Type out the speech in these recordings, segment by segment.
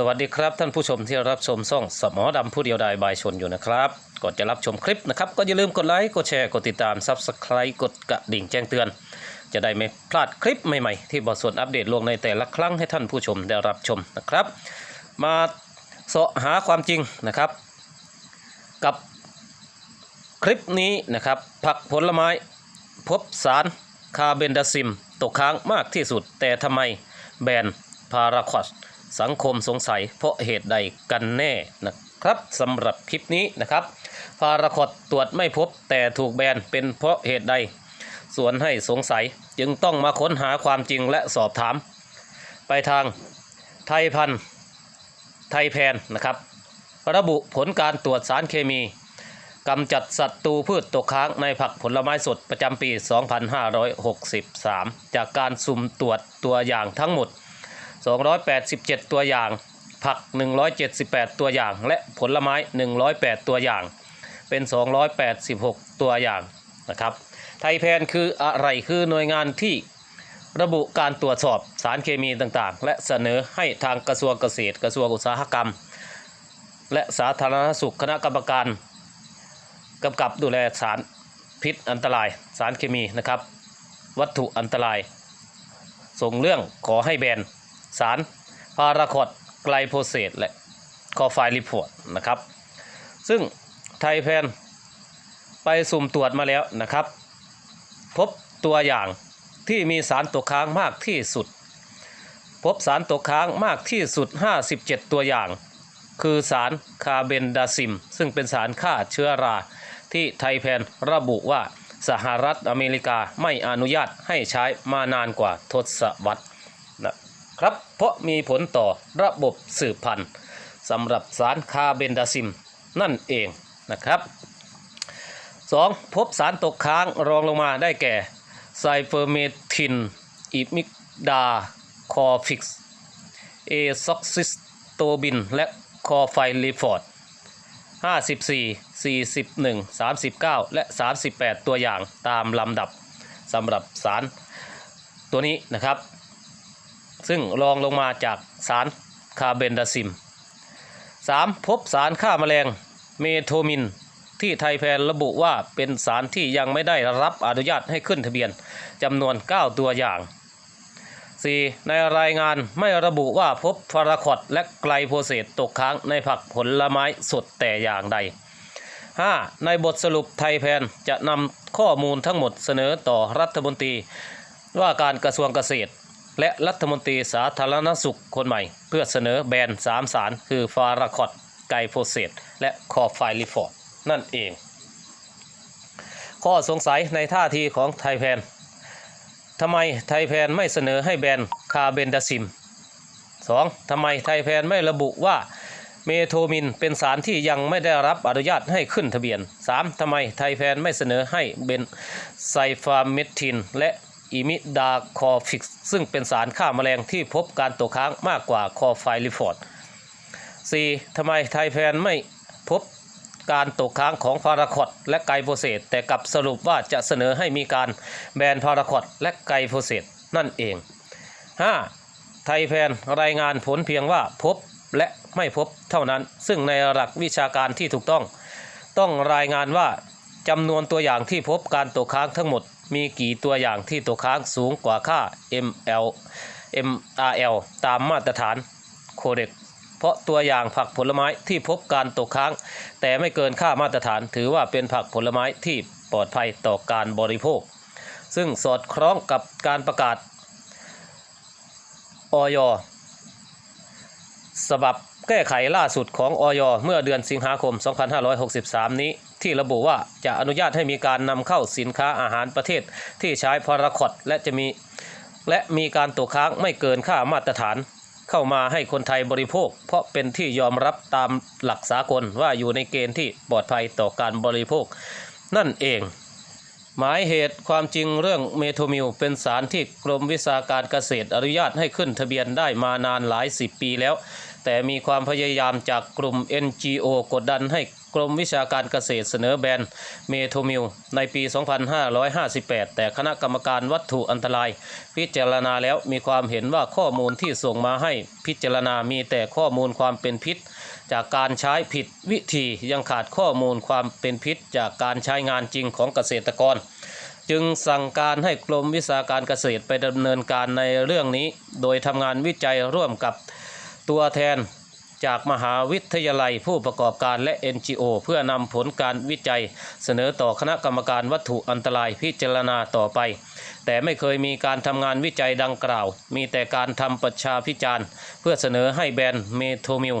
สวัสดีครับท่านผู้ชมที่รับชมช่องสมอดำผู้เดียวดายบายชนอยู่นะครับก่อนจะรับชมคลิปนะครับ ก็อย่าลืมกดไลค์กดแชร์กดติดตาม Subscribe กดกระดิ่งแจ้งเตือน จะได้ไม่พลาดคลิปใหม่ๆ ที่บทส่วนอัปเดตลงในแต่ละครั้งให้ท่านผู้ชมได้รับชมนะครับ มาเสาะหาความจริงนะครับ กับคลิปนี้นะครับ ผักผลไม้พบสารคาร์เบนดาซิม ตกค้างมากที่สุด แต่ทำไมแบนพาราคอส สังคมสงสัยเพราะเหตุใดกันแน่นะครับสำหรับคลิปนี้นะครับ พาราคอสตรวจไม่พบแต่ถูกแบนเป็นเพราะเหตุใด ส่วนให้สงสัยจึงต้องมาค้นหาความจริงและสอบถาม ไปทางไทยพันธุ์ไทยแพนนะครับ ระบุผลการตรวจสารเคมีกำจัดศัตรูพืชตกค้างในผักผลไม้สดประจำปี 2563 จากการสุ่มตรวจตัวอย่างทั้งหมด 287 ตัวอย่าง ผัก 178 ตัวอย่าง และผลไม้ 108 ตัวอย่าง เป็น 286 ตัวอย่างนะครับ ไทยแพนคืออะไรคือหน่วยงานที่ระบุการตรวจสอบสารเคมีต่างๆ และเสนอให้ทางกระทรวงเกษตร กระทรวงอุตสาหกรรม และสาธารณสุขคณะกรรมการกำกับดูแลสารพิษอันตราย สารเคมีนะครับ วัตถุอันตราย ส่งเรื่องขอให้แบน สารพาราคอดไกลโพเซตและคอไฟลิพอร์ตนะครับ ซึ่งไทยแพนไปสุ่มตรวจมาแล้วนะครับ พบตัวอย่างที่มีสารตกค้างมากที่สุด พบสารตกค้างมากที่สุด 57 ตัวอย่าง คือสารคารเบนดาซิม ซึ่งเป็นสารฆ่าเชื้อรา ที่ไทยแพนระบุว่าสหรัฐอเมริกาไม่อนุญาตให้ใช้มานานกว่าทศวรรษ ครับ เพราะมีผลต่อระบบสืบพันธุ์สำหรับสารคาเบนดาซิมนั่นเองนะครับ 2. พบสารตกค้างรองลงมาได้แก่ไซเฟอร์เมทินอิมิกดาคอฟิกซ์เอซ็อกซิสโตบิน และคอไฟลีฟอร์ด 54 41 39 และ 38 ตัวอย่างตามลำดับสำหรับสารตัวนี้นะครับ ซึ่งรองลงมาจากสารคาร์เบนดาซิม 3. พบสารฆ่าแมลงเมโทมิน ที่ไทยแพนระบุว่าเป็นสารที่ยังไม่ได้รับอนุญาตให้ขึ้นทะเบียนจำนวน 9 ตัวอย่าง 4. ในรายงานไม่ระบุว่าพบฟาราคอดและไกลโพเซตตกค้างในผักผลไม้สดแต่อย่างใด 5. ในบทสรุปไทยแพนจะนำข้อมูลทั้งหมดเสนอต่อรัฐมนตรีว่าการกระทรวงเกษตร และรัฐมนตรีสาธารณสุขคนใหม่ เพื่อเสนอแบนสามสาร คือฟาราคอดไกโพเซตและคอไฟลิฟอร์ดนั่นเอง ข้อสงสัยในท่าทีของไทยแพนทำไมไทยแพนไม่เสนอให้แบนคาเบนดาซิม 2. ทำไมไทยแพนไม่ระบุว่าเมโทมินเป็นสารที่ยังไม่ได้รับอนุญาตให้ขึ้นทะเบียน 3. ทำไมไทยแพนไม่เสนอให้เบนไซฟาเมทิน และ อิมิดาคอฟิกซึ่งเป็นสารฆ่าแมลงที่พบการตกค้างมากกว่าคอไฟลิฟอร์ด 4. ทำไมไทยแพนไม่พบการตกค้างของพาราคอดและไกโพเซตแต่กลับสรุปว่าจะเสนอให้มีการแบนพาราคอดและไกโพเซตนั่นเอง 5. ไทยแพนรายงานผลเพียงว่าพบและไม่พบเท่านั้น ซึ่งในหลักวิชาการที่ถูกต้อง ต้องรายงานว่าจำนวนตัวอย่างที่พบการตกค้างทั้งหมด มีกี่ตัวอย่างที่ตกค้างสูงกว่าค่า ML MRL ตามมาตรฐานโคเดกเพราะตัวอย่างผักผลไม้ที่พบการตกค้าง แต่ไม่เกินค่ามาตรฐาน ถือว่าเป็นผักผลไม้ที่ปลอดภัยต่อการบริโภค ซึ่งสอดคล้องกับการประกาศออยฉบับแก้ไขล่าสุดของออยเมื่อเดือนสิงหาคม 2563 นี้ที่ระบุว่าจะอนุญาตให้มีการนำเข้าสินค้าอาหารประเทศที่ใช้พาราคอดและจะมีและมีการตกค้างไม่เกินค่ามาตรฐาน เข้ามาให้คนไทยบริโภค เพราะเป็นที่ยอมรับตามหลักสากลว่าอยู่ในเกณฑ์ที่ปลอดภัยต่อการบริโภค นั่นเอง หมายเหตุความจริงเรื่องเมโทมิลเป็นสารที่กรมวิชาการเกษตรอนุญาตให้ขึ้นทะเบียนได้มานานหลายสิบปีแล้ว แต่มีความพยายามจากกลุ่ม NGO กดดันให้ กรมวิชาการเกษตรเสนอแบนเมโทมิลในปี 2558 แต่คณะกรรมการวัตถุอันตราย พิจารณาแล้วมีความเห็นว่าข้อมูลที่ส่งมาให้พิจารณามีแต่ข้อมูลความเป็นพิษ จากการใช้ผิดวิธียังขาดข้อมูลความเป็นพิษ จากการใช้งานจริงของเกษตรกรจึงสั่งการให้กรมวิชาการเกษตรไปดำเนินการในเรื่องนี้ โดยทำงานวิจัยร่วมกับตัวแทน จากมหาวิทยาลัยผู้ประกอบการและ NGO เพื่อนำผลการวิจัย เสนอต่อคณะกรรมการวัตถุอันตรายพิจารณาต่อไป แต่ไม่เคยมีการทำงานวิจัยดังกล่าว มีแต่การทำประชาพิจารณ์ เพื่อเสนอให้แบนเมโทมิล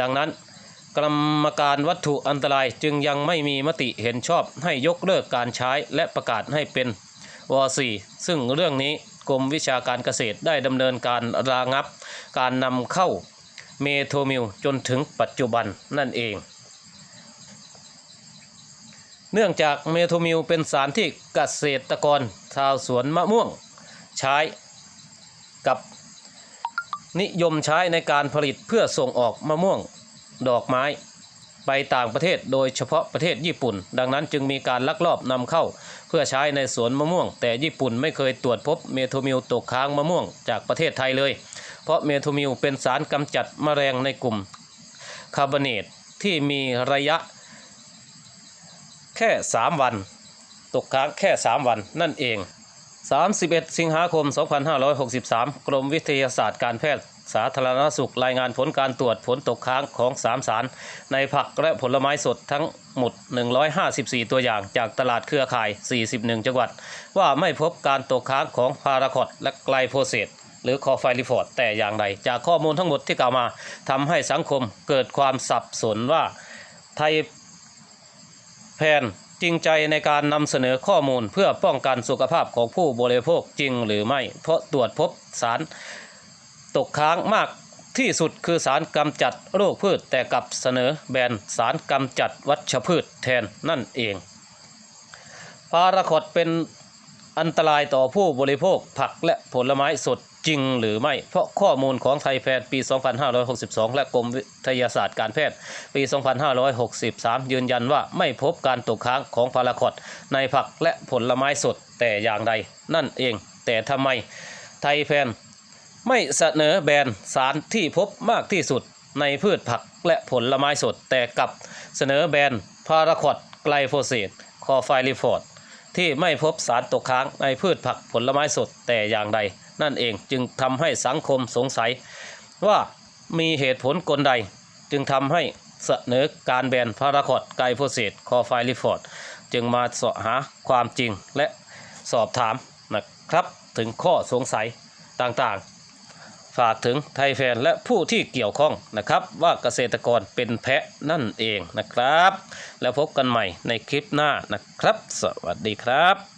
ดังนั้นกรรมการวัตถุอันตรายจึงยังไม่มีมติเห็นชอบให้ยกเลิกการใช้และประกาศให้เป็นว 4 ซึ่งเรื่องนี้กรมวิชาการเกษตรได้ดำเนินการระงับ การนำเข้า เมโทมิลจนถึงปัจจุบันนั่นเองเนื่องจากเมโทมิลเป็นสารที่เกษตรกรชาวสวนมะม่วงใช้กับนิยมใช้ในการผลิตเพื่อส่งออกมะม่วงดอกไม้ไปต่างประเทศโดยเฉพาะประเทศญี่ปุ่น ดังนั้นจึงมีการลักลอบนำเข้าเพื่อใช้ในสวนมะม่วง แต่ญี่ปุ่นไม่เคยตรวจพบเมโทมิลตกค้างมะม่วงจากประเทศไทยเลย เพราะเมโทมิลเป็นสารกำจัดแมลงในกลุ่มคาร์บอเนตที่มีระยะแค่ 3 วัน ตกค้างแค่ 3 วันนั่นเอง 31 สิงหาคม 2563 กรมวิทยาศาสตร์การแพทย์สาธารณสุขรายงานผลการตรวจผลตกค้างของ 3 สาร ในผักและผลไม้สดทั้งหมด 154 ตัวอย่างจากตลาดเครือข่าย 41 จังหวัด ว่าไม่พบการตกค้างของพาราคอตและไกลโพเซต หรือคอไฟลิฟอร์ดแต่อย่างใดจากข้อมูลทั้งหมดที่กล่าวมาทำให้สังคมเกิดความสับสนว่าไทยแพนจริงใจในการนำเสนอข้อมูลเพื่อป้องกันสุขภาพของผู้บริโภคจริงหรือไม่ เพราะตรวจพบสารตกค้างมากที่สุดคือสารกำจัดโรคพืชแต่กลับเสนอแบนสารกำจัดวัชพืชแทนนั่นเอง พาราคอตเป็นอันตรายต่อผู้บริโภคผักและผลไม้สด จริงหรือไม่ เพราะข้อมูลของไทยแพทย์ปี 2562 และกรมวิทยาศาสตร์การแพทย์ปี 2563 ยืนยันว่าไม่พบการตกค้างของพาราคอตในผักและผลไม้สดแต่อย่างใด นั่นเอง แต่ทำไมไทยแพนไม่เสนอแบนสารที่พบมากที่สุดในพืชผักและผลไม้สดแต่กลับเสนอแบนพาราคอตไกลโฟเซตคอไฟลิฟอร์ด ที่ไม่พบสารตกค้างในพืชผักผลไม้สดแต่อย่างใด นั่นเองจึงทำให้สังคมสงสัย ว่ามีเหตุผลกลใด จึงทำให้เสนอการแบนพาราคอดไกลโพเซตคอไฟลิฟอร์ดจึงมาเสาะหาความจริงและสอบถามนะครับถึงข้อสงสัยต่างๆ ฝากถึงไทยแฟนและผู้ที่เกี่ยวข้องนะครับ ว่าเกษตรกรเป็นแพะนั่นเองนะครับ แล้วพบกันใหม่ในคลิปหน้านะครับ สวัสดีครับ